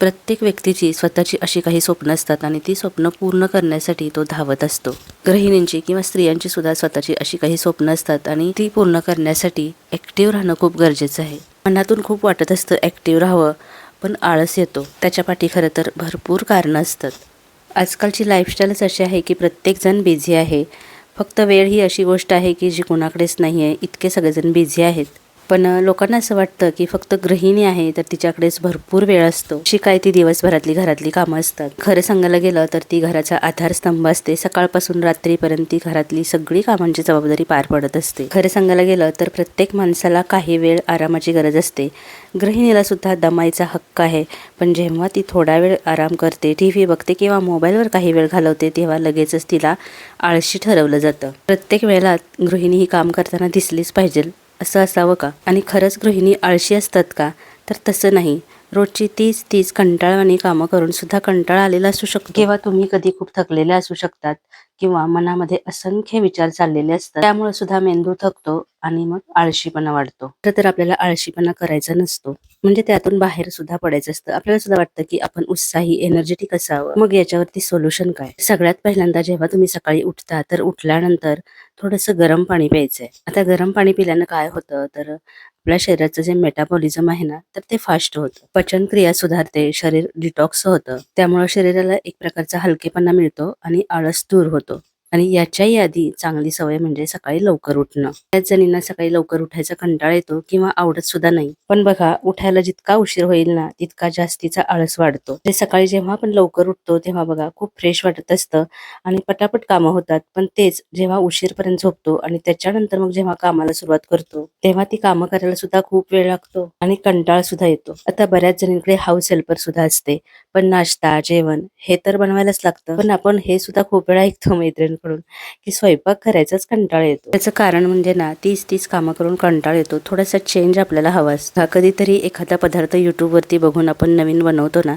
प्रत्येक व्यक्तीची स्वतःची अशी काही स्वप्न असतात आणि ती स्वप्न पूर्ण करण्यासाठी तो धावत असतो. गृहिणींची किंवा स्त्रियांची सुद्धा स्वतःची अशी काही स्वप्न असतात आणि ती पूर्ण करण्यासाठी ॲक्टिव्ह राहणं खूप गरजेचं आहे. मनातून खूप वाटत असतं ॲक्टिव्ह राहावं पण आळस येतो. त्याच्या पाठी खरं तर भरपूर कारणं असतात. आजकालची लाईफस्टाईलच अशी आहे की प्रत्येकजण बिझी आहे. फक्त वेळ ही अशी गोष्ट आहे की जी कोणाकडेच नाही आहे इतके सगळेजण बिझी आहेत. पण लोकांना असं वाटतं की फक्त गृहिणी आहे तर तिच्याकडेच भरपूर वेळ असतो. अशी काय ती दिवसभरातली घरातली कामं असतात. खरं सांगायला गेलं तर ती घराचा आधारस्तंभ असते. सकाळपासून रात्रीपर्यंत ती घरातली सगळी कामांची जबाबदारी पार पडत असते. खरं सांगायला गेलं तर प्रत्येक माणसाला काही वेळ आरामाची गरज असते. गृहिणीला सुद्धा दमायचा हक्क आहे. पण जेव्हा ती थोडा वेळ आराम करते टी व्ही बघते किंवा मोबाईलवर काही वेळ घालवते तेव्हा लगेचच तिला आळशी ठरवलं जातं. प्रत्येक वेळेला गृहिणी ही काम करताना दिसलीच पाहिजे. असं असावं का? आणि खरंच गृहिणी आळशी असतात का? तर तसं नाही. रोजची तीच तीच कंटाळवाणी कामं करून सुद्धा कंटाळा आलेला असू शकतो. किंवा तुम्ही कधी खूप थकलेले असू शकतात किंवा मनामध्ये असंख्य विचार चाललेले असतात त्यामुळे सुद्धा मेंदू थकतो आणि मग आळशीपणा वाढतो. खरं तर आपल्याला आळशीपणा करायचा नसतो. म्हणजे त्यातून बाहेर सुद्धा पडायचं असतं. आपल्याला सुद्धा वाटतं की आपण उत्साही एनर्जेटिक असावं. मग याच्यावरती सोल्युशन काय? सगळ्यात पहिल्यांदा जेव्हा तुम्ही सकाळी उठता तर उठल्यानंतर थोडंसं गरम पाणी प्यायचंय. आता गरम पाणी पिल्यानं काय होतं? तर आपल्या शरीराचं जे मेटाबॉलिझम आहे ना तर ते फास्ट होतं. पचनक्रिया सुधारते शरीर डिटॉक्स होतं. त्यामुळे शरीराला एक प्रकारचा हलकेपणा मिळतो आणि आळस दूर होतो. आणि याच्याही आधी चांगली सवय म्हणजे सकाळी लवकर उठणं. त्याच जणींना सकाळी लवकर उठायचा कंटाळा येतो किंवा आवडत सुद्धा नाही. पण बघा उठायला जितका उशीर होईल ना तितका जास्तीचा आळस वाढतो. ते सकाळी जेव्हा आपण लवकर उठतो तेव्हा बघा खूप फ्रेश वाटत असतं आणि पटापट कामं होतात. पण तेच जेव्हा उशीरपर्यंत झोपतो आणि त्याच्यानंतर मग जेव्हा कामाला सुरुवात करतो तेव्हा ती कामं करायला सुद्धा खूप वेळ लागतो आणि कंटाळा सुद्धा येतो. आता बऱ्याच जणींकडे हाऊस हेल्पर सुद्धा असते. पण नाश्ता जेवण हे तर बनवायलाच लागतं. पण आपण हे सुद्धा खूप वेळा ऐकतो मैत्रिणीकडून की स्वयंपाक करायचाच कंटाळ येतो. त्याचं कारण म्हणजे ना तीच तीच कामं करून कंटाळ येतो. थोडासा चेंज आपल्याला हवा असतो. हा कधीतरी एखादा पदार्थ यूट्यूबवरती बघून आपण नवीन बनवतो ना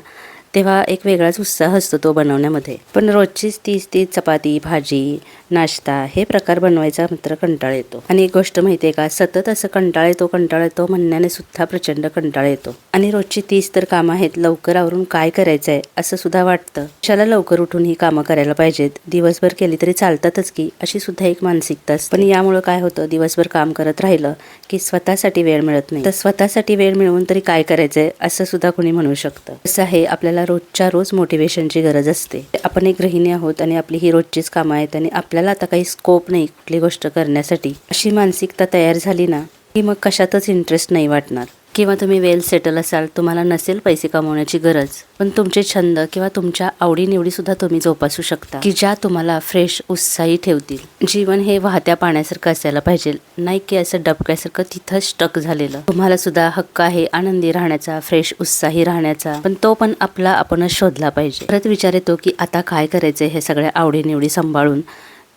तेव्हा एक वेगळाच उत्साह असतो तो बनवण्यामध्ये. पण रोजचीच तीच तीच चपाती भाजी नाश्ता हे प्रकार बनवायचा मात्र कंटाळ येतो. आणि एक गोष्ट माहिती आहे का? सतत असं कंटाळा येतो कंटाळा येतो म्हणण्याने सुद्धा प्रचंड कंटाळा येतो. आणि रोजची तीस तर कामं आहेत लवकर आवरून काय करायचं आहे असं सुद्धा वाटतं. कशाला लवकर उठून ही कामं करायला पाहिजेत? दिवसभर केली तरी चालतातच की अशी सुद्धा एक मानसिकता असते. पण यामुळं काय होतं? दिवसभर काम करत राहिलं की स्वतःसाठी वेळ मिळत नाही. तर स्वतःसाठी वेळ मिळवून तरी काय करायचंय असं सुद्धा कोणी म्हणू शकतं. असं आहे आपल्याला रोजच्या रोज मोटिवेशनची गरज असते. आपण एक गृहिणी आहोत आणि आपली ही रोजचीच कामं आहेत आणि आपल्या आपल्याला आता काही स्कोप नाही कुठली गोष्ट करण्यासाठी. अशी मानसिकता तयार झाली ना की मग कशातच इंटरेस्ट नाही वाटणार. किंवा तुम्ही वेल सेटल असाल तुम्हाला नसेल पैसे कमवण्याची गरज. पण तुमचे छंद किंवा तुमच्या आवडीनिवडी सुद्धा तुम्ही जोपासू शकता की ज्या तुम्हाला फ्रेश उत्साही ठेवतील. जीवन हे वाहत्या पाण्यासारखं असायला पाहिजे. नाही की असं डबक्यासारखं तिथं स्टक झालेलं. तुम्हाला सुद्धा हक्क आहे आनंदी राहण्याचा फ्रेश उत्साही राहण्याचा. पण तो पण आपला आपणच शोधला पाहिजे. परत विचार येतो की आता काय करायचंय हे सगळ्या आवडीनिवडी सांभाळून.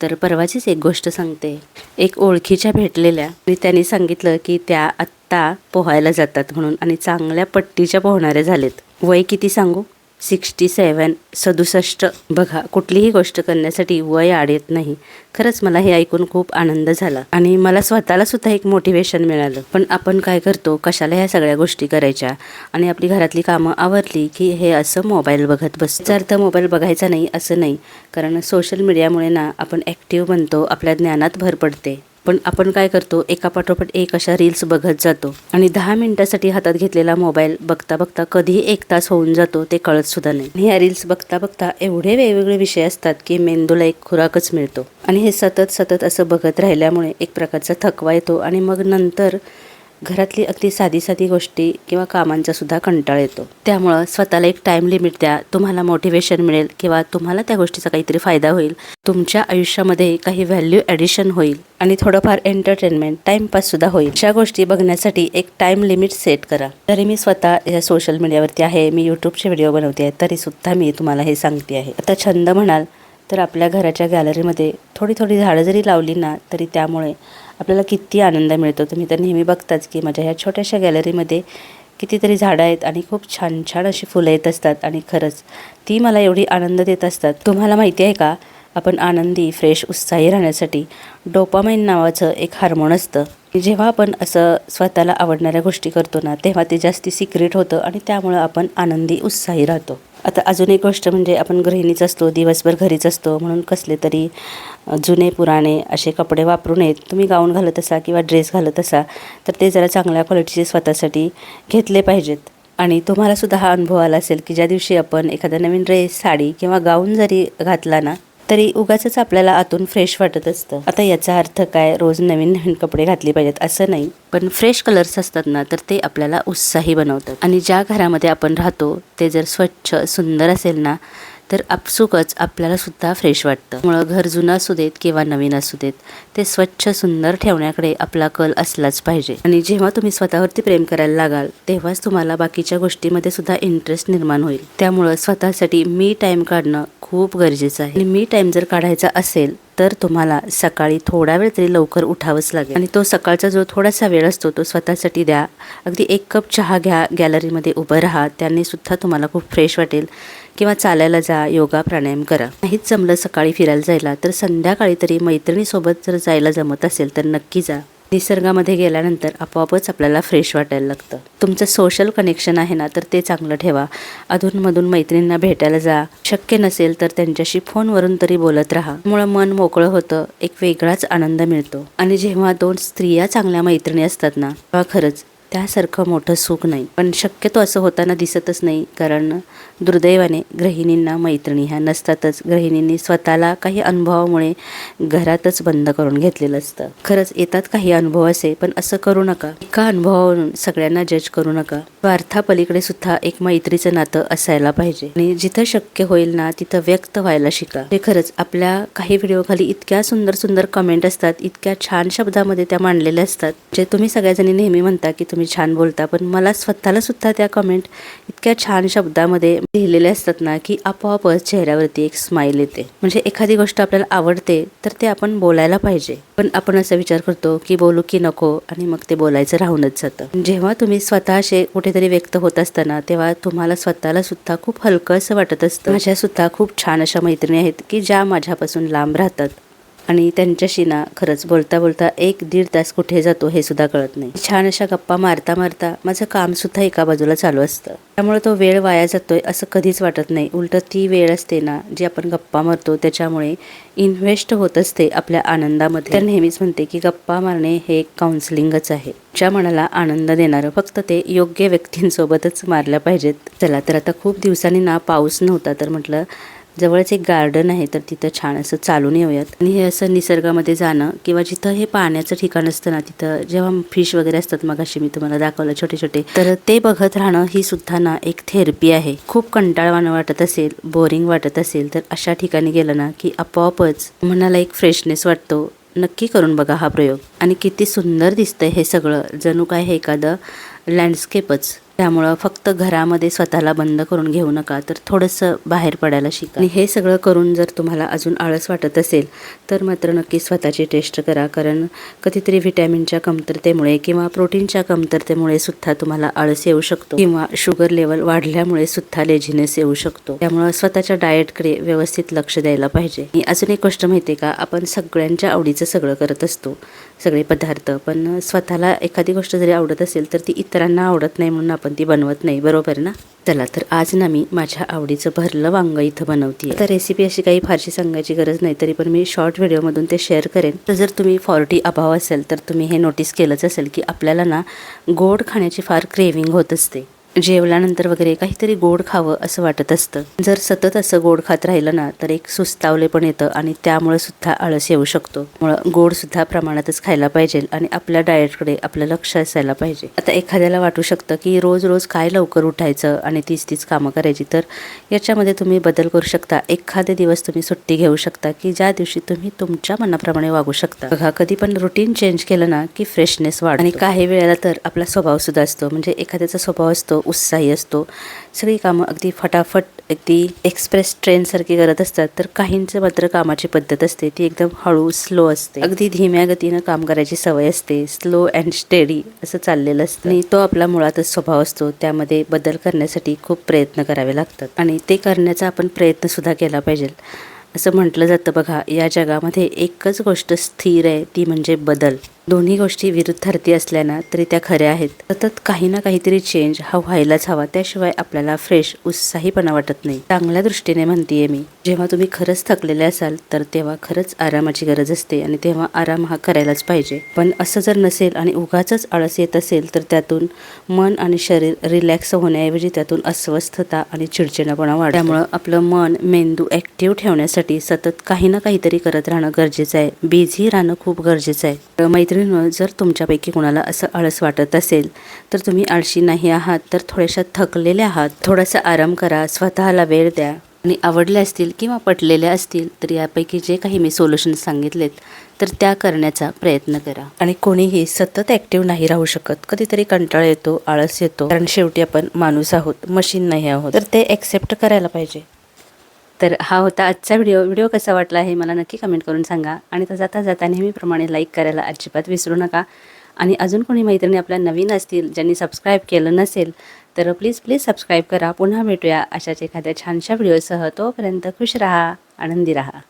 तर परवाचीच एक गोष्ट सांगते. एक ओळखीच्या भेटलेल्या आणि त्यांनी सांगितलं की त्या आत्ता पोहायला जातात म्हणून आणि चांगल्या पट्टीच्या पोहणाऱ्या झालेत. वय किती सांगू? सिक्स्टी सेवन सदुसष्ट. बघा कुठलीही गोष्ट करण्यासाठी वय आड येत नाही. खरंच मला हे ऐकून खूप आनंद झाला आणि मला स्वतःला सुद्धा एक मोटिवेशन मिळालं. पण आपण काय करतो? कशाला ह्या सगळ्या गोष्टी करायच्या? आणि आपली घरातली कामं आवरली की हे असं मोबाईल बघत बस अर्थ मोबाईल बघायचा नाही असं नाही. कारण सोशल मीडियामुळे ना आपण ॲक्टिव्ह बनतो आपल्या ज्ञानात भर पडते. पण आपण काय करतो एका पाठोपाठ एक अशा रील्स बघत जातो. आणि दहा मिनिटासाठी हातात घेतलेला मोबाईल बघता बघता कधीही एक तास होऊन जातो ते कळत सुद्धा नाही. ह्या रील्स बघता बघता एवढे वेगवेगळे विषय असतात की मेंदूला एक खुराकच मिळतो. आणि हे सतत सतत असं बघत राहिल्यामुळे एक प्रकारचा थकवा येतो आणि मग नंतर घरातली अगदी साधी साधी गोष्टी किंवा कामांचा सुद्धा कंटाळ येतो. त्यामुळं स्वतःला एक टाइम लिमिट द्या. तुम्हाला मोटिवेशन मिळेल किंवा तुम्हाला त्या गोष्टीचा काहीतरी फायदा होईल. तुमच्या आयुष्यामध्ये काही व्हॅल्यू ॲडिशन होईल आणि थोडंफार एंटरटेनमेंट टाइमपास सुद्धा होईल. अशा गोष्टी बघण्यासाठी एक टाइम लिमिट सेट करा. तरी मी स्वतः या सोशल मीडियावरती आहे. मी यूट्यूबचे व्हिडिओ बनवते आहे. तरी सुद्धा मी तुम्हाला हे सांगते आहे. आता छंद म्हणाल तर आपल्या घराच्या गॅलरीमध्ये थोडी थोडी झाडं जरी लावली ना तरी त्यामुळे आपल्याला किती आनंद मिळतो. तुम्ही तर नेहमी बघताच की माझ्या ह्या छोट्याशा गॅलरीमध्ये कितीतरी झाडं आहेत आणि खूप छान छान अशी फुलं येत असतात आणि खरंच ती मला एवढी आनंद देत असतात. तुम्हाला माहिती आहे का? आपण आनंदी फ्रेश उत्साही राहण्यासाठी डोपामाइन नावाचं एक हार्मोन असतं. जेव्हा आपण असं स्वतःला आवडणाऱ्या गोष्टी करतो ना तेव्हा ते जास्ती सिक्रेट होतं आणि त्यामुळं आपण आनंदी उत्साही राहतो. आता अजून एक गोष्ट म्हणजे आपण गृहिणीच असतो दिवसभर घरीच असतो म्हणून कसले तरी जुने पुराणे असे कपडे वापरू नयेत. तुम्ही गाऊन घालत असा किंवा ड्रेस घालत असा तर ते जरा चांगल्या क्वालिटीचे स्वतःसाठी घेतले पाहिजेत. आणि तुम्हालासुद्धा हा अनुभव आला असेल की ज्या दिवशी आपण एखादा नवीन ड्रेस साडी किंवा गाऊन जरी घातला ना तरी उगाच आपल्याला आतून फ्रेश वाटत असतं. आता याचा अर्थ काय? रोज नवीन नवीन कपडे घातले पाहिजेत असं नाही. पण फ्रेश कलर्स असतात ना तर ते आपल्याला उत्साही बनवतात. आणि ज्या घरामध्ये आपण राहतो ते जर स्वच्छ सुंदर असेल ना तर आपसुकच आपल्याला सुद्धा फ्रेश वाटतं. त्यामुळं घर जुनं असू देत किंवा नवीन असू देत ते स्वच्छ सुंदर ठेवण्याकडे आपला कल असलाच पाहिजे. आणि जेव्हा तुम्ही स्वतःवरती प्रेम करायला लागाल तेव्हाच तुम्हाला बाकीच्या गोष्टीमध्ये सुद्धा इंटरेस्ट निर्माण होईल. त्यामुळं स्वतःसाठी मी टाईम काढणं खूप गरजेचं आहे. आणि मी टाईम जर काढायचा असेल तर तुम्हाला सकाळी थोडा वेळ तरी लवकर उठावंच लागेल. आणि तो सकाळचा जो थोडासा वेळ असतो तो स्वतःसाठी द्या. अगदी एक कप चहा घ्या गॅलरीमध्ये उभं राहा. त्याने सुद्धा तुम्हाला खूप फ्रेश वाटेल. किंवा चालायला जा योगा प्राणायाम करा. नाहीच जमलं सकाळी फिरायला जायला तर संध्याकाळी तरी मैत्रिणीसोबत जर जायला जमत असेल तर नक्की जा. निसर्गामध्ये गेल्यानंतर आपोआपच आपल्याला फ्रेश वाटायला लागतं. तुमचं सोशल कनेक्शन आहे ना तर ते चांगलं ठेवा. अधूनमधून मैत्रिणींना भेटायला जा. शक्य नसेल तर त्यांच्याशी फोनवरून तरी बोलत राहा. मुळे मन मोकळं होतं एक वेगळाच आनंद मिळतो. आणि जेव्हा दोन स्त्रिया चांगल्या मैत्रिणी असतात ना तेव्हा खरंच त्यासारखं मोठं सुख नाही. पण शक्यतो असं होताना दिसतच नाही कारण दुर्दैवाने गृहिणींना मैत्रिणी ह्या नसतातच. गृहिणींनी स्वतःला काही अनुभवामुळे घरातच बंद करून घेतलेलं असतं. खरंच येतात काही अनुभव असे पण असं करू नका. एका अनुभवावरून सगळ्यांना जज करू नका. स्वार्थापलीकडे सुद्धा एक मैत्रीचं नातं असायला पाहिजे. आणि जिथं शक्य होईल ना तिथं व्यक्त व्हायला शिका. ते खरंच आपल्या काही व्हिडिओ खाली इतक्या सुंदर सुंदर कमेंट असतात इतक्या छान शब्दामध्ये त्या मांडलेल्या असतात जे तुम्ही सगळ्याजणी नेहमी म्हणता की तुम्ही तुम्ही छान बोलता पण मला स्वतःला सुद्धा त्या कमेंट इतक्या छान शब्दामध्ये लिहिलेले असतात ना की आपोआपच चेहऱ्यावरती एक स्माईल येते. म्हणजे एखादी गोष्ट आपल्याला आवडते तर ते आपण बोलायला पाहिजे. पण आपण असा विचार करतो की बोलू की नको आणि मग ते बोलायचं राहूनच जातं. जेव्हा तुम्ही स्वतःशे कुठेतरी व्यक्त होत असताना तेव्हा तुम्हाला स्वतःला सुद्धा खूप हलकं असं वाटत असतं. माझ्या सुद्धा खूप छान अशा मैत्रिणी आहेत की ज्या माझ्यापासून लांब राहतात. आणि त्यांच्याशी ना खरंच बोलता बोलता एक दीड तास कुठे जातो हे सुद्धा कळत नाही. छान अशा गप्पा मारता मारता माझं काम सुद्धा एका बाजूला चालू असतं. त्यामुळे तो वेळ वाया जातोय असं कधीच वाटत नाही. उलट ती वेळ असते ना जी आपण गप्पा मारतो त्याच्यामुळे इन्व्हेस्ट होत असते आपल्या आनंदामध्ये. तर नेहमीच म्हणते की गप्पा मारणे हे एक काउन्सिलिंगच आहे. ज्या मनाला आनंद देणारं फक्त ते योग्य व्यक्तींसोबतच मारल्या पाहिजेत. चला तर आता खूप दिवसांनी ना पाऊस नव्हता तर म्हटलं जवळच एक गार्डन आहे तर तिथं छान असं चालून येऊयात. आणि हे असं निसर्गामध्ये जाणं किंवा जिथं हे पाण्याचं ठिकाण असतं ना तिथं जेव्हा फिश वगैरे असतात मग अशी मी तुम्हाला दाखवलं छोटे छोटे तर ते बघत राहणं ही सुद्धा ना एक थेरपी आहे. खूप कंटाळवाणं वाटत असेल बोरिंग वाटत असेल तर अशा ठिकाणी गेलं ना की आपोआपच मनाला एक फ्रेशनेस वाटतो. नक्की करून बघा हा प्रयोग. आणि किती सुंदर दिसतंय हे सगळं. जणू काय हे एखादं लँडस्केपच त्यामुळं फक्त घरामध्ये स्वतःला बंद करून घेऊ नका तर थोडंसं बाहेर पडायला शिका. आणि हे सगळं करून जर तुम्हाला अजून आळस वाटत असेल तर मात्र नक्की स्वतःची टेस्ट करा कारण कधीतरी व्हिटॅमिनच्या कमतरतेमुळे किंवा प्रोटीनच्या कमतरतेमुळे सुद्धा तुम्हाला आळस येऊ शकतो किंवा शुगर लेवल वाढल्यामुळे सुद्धा लेझिनेस येऊ शकतो. त्यामुळं स्वतःच्या डाएटकडे व्यवस्थित लक्ष द्यायला पाहिजे. आणि अजून एक गोष्ट माहिती आहे का आपण सगळ्यांच्या आवडीचं सगळं करत असतो. सगळे पदार्थ. पण स्वतःला एखादी गोष्ट जरी आवडत असेल तर ती इतरांना आवडत नाही म्हणून आपण ती बनवत नाही. बरोबर ना? चला तर आज ना मी माझ्या आवडीचं भरलं वांग इथं बनवते आता रेसिपी अशी काही फारशी सांगायची गरज नाही तरी पण मी शॉर्ट व्हिडिओमधून ते शेअर करेन. तर जर तुम्ही फॉर्टी अभाव असेल तर तुम्ही हे नोटीस केलंच असेल की आपल्याला ना गोड खाण्याची फार क्रेविंग होत असते. जेवल्यानंतर वगैरे काहीतरी गोड खावं असं वाटत असतं. जर सतत असं गोड खात राहिलं ना तर एक सुस्तावले पण येतं आणि त्यामुळे सुद्धा आळस येऊ शकतो. मुळं गोड सुद्धा प्रमाणातच खायला पाहिजे आणि आपल्या डाएटकडे आपलं लक्ष असायला पाहिजे. आता एखाद्याला वाटू शकतं की रोज रोज काय लवकर उठायचं आणि तीच तीच कामं करायची तर याच्यामध्ये तुम्ही बदल करू शकता. एखादे दिवस तुम्ही सुट्टी घेऊ शकता की ज्या दिवशी तुम्ही तुमच्या मनाप्रमाणे वागू शकता. बघा कधी पण रुटीन चेंज केलं ना की फ्रेशनेस वाढ आणि काही वेळेला तर आपला स्वभाव सुद्धा असतो. म्हणजे एखाद्याचा स्वभाव असतो उत्साही असतो. सगळी कामं अगदी फटाफट अगदी एक्सप्रेस ट्रेनसारखी करत असतात. तर काहींचं मात्र कामाची पद्धत असते. ती एकदम हळू स्लो असते. अगदी धीम्या गतीनं काम करायची सवय असते. स्लो अँड स्टेडी असं चाललेलं असतं. आणि तो आपला मुळातच स्वभाव असतो. त्यामध्ये बदल करण्यासाठी खूप प्रयत्न करावे लागतात. आणि ते करण्याचा आपण प्रयत्नसुद्धा केला पाहिजे. असं म्हटलं जातं बघा या जगामध्ये एकच गोष्ट स्थिर आहे ती म्हणजे बदल. दोन्ही गोष्टी विरुद्धार्थी असल्या ना तरी त्या खऱ्या आहेत. सतत काही ना काहीतरी चेंज हा व्हायलाच हवा. त्याशिवाय आपल्याला फ्रेश उत्साहीपणा वाटत नाही. चांगल्या दृष्टीने म्हणतेय मी जेव्हा तुम्ही खरंच थकलेले असाल तर तेव्हा खरंच आरामाची गरज असते आणि तेव्हा आराम हा करायलाच पाहिजे. पण असं जर नसेल आणि उगाच आळस येत असेल तर त्यातून मन आणि शरीर रिलॅक्स होण्याऐवजी त्यातून अस्वस्थता आणि चिडचिडपणा वाढ त्यामुळं आपलं मन मेंदू ऍक्टिव्ह ठेवण्यासाठी सतत काही ना काहीतरी करत राहणं गरजेचं आहे. बिझी राहणं खूप गरजेचं आहे. मैत्री मैत्रिणीनं जर तुमच्यापैकी कोणाला असं आळस वाटत असेल तर तुम्ही आळशी नाही आहात तर थोड्याशा थकलेल्या आहात. थोडासा आराम करा स्वतःला वेळ द्या. आणि आवडले असतील किंवा पटलेले असतील तर यापैकी जे काही मी सोल्युशन सांगितलेत तर त्या करण्याचा प्रयत्न करा. आणि कोणीही सतत ॲक्टिव्ह नाही राहू शकत. कधीतरी कंटाळा येतो आळस येतो. कारण शेवटी आपण माणूस आहोत मशीन नाही आहोत. तर ते ॲक्सेप्ट करायला पाहिजे. तर हा होता आजचा व्हिडिओ. व्हिडिओ कसा वाटला हे मला नक्की कमेंट करून सांगा. आणि तो जाता जाता नेहमीप्रमाणे लाईक करायला अजिबात विसरू नका. आणि अजून कोणी मैत्रिणी आपल्या नवीन असतील ज्यांनी सबस्क्राईब केलं नसेल तर प्लीज प्लीज सबस्क्राईब करा. पुन्हा भेटूया अशाच एखाद्या छानशा व्हिडिओसह. तोपर्यंत खुश राहा आनंदी राहा.